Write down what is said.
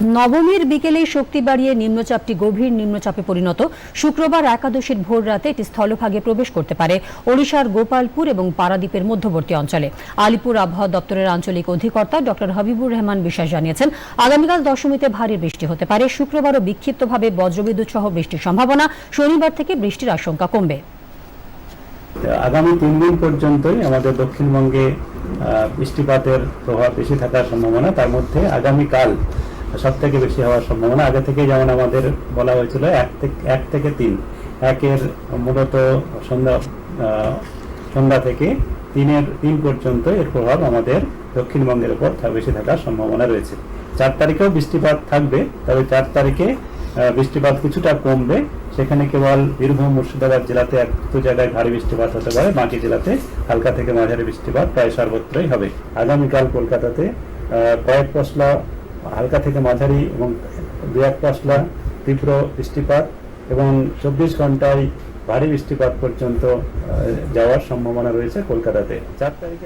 নবমীর বিকেলে শক্তি বাড়িয়ে নিম্নচাপটি গভীর নিম্নচাপে পরিণত। শুক্রবার একাদশীর ভোর রাতে এটি স্থলভাগে প্রবেশ করতে পারে ওড়িশার গোপালপুর এবং পারাদ্বীপের মধ্যবর্তী অঞ্চলে। আলিপুর আবহাওয়া দপ্তরের আঞ্চলিক অধিকর্তা ডক্টর হাবিবুর রহমান বিশ্বাস জানিয়েছেন, আগামীকাল দশমীতে ভারী বৃষ্টি হতে পারে। শুক্রবারও বিক্ষিপ্তভাবে বজ্রবিদ্যুৎ সহ বৃষ্টির সম্ভাবনা। শনিবার থেকে বৃষ্টির আশঙ্কা কমবে। আগামী তিন দিন পর্যন্তই আমাদের দক্ষিণবঙ্গে বৃষ্টিপাতের প্রভাব বেশি থাকার সম্ভাবনা। তার মধ্যে আগামীকাল সব থেকে বেশি হওয়ার সম্ভাবনা। আগে থেকে যেমন আমাদের বলা হয়েছিল, এক থেকে এক থেকে তিন। একের মূলত সন্ধ্যা সন্ধ্যা থেকে তিনের, তিন পর্যন্ত এর প্রভাব আমাদের দক্ষিণবঙ্গের উপর বেশি থাকার সম্ভাবনা রয়েছে। চার তারিখেও বৃষ্টিপাত থাকবে, তবে চার তারিখে বৃষ্টিপাত কিছুটা কমবে। সেখানে কেবল বীরভূম, মুর্শিদাবাদ জেলাতে এক দু জায়গায় ভারী বৃষ্টিপাত হতে পারে, বাকি জেলাতে হালকা থেকে মাঝারি বৃষ্টিপাত প্রায় সর্বত্রই হবে। আগামীকাল কলকাতাতে কয়েক পশলা হালকা থেকে মাঝারি এবং দু এক পশলা তীব্র বৃষ্টিপাত এবং চব্বিশ ঘন্টায় ভারী বৃষ্টিপাত পর্যন্ত যাওয়ার সম্ভাবনা রয়েছে কলকাতাতে। চার তারিখে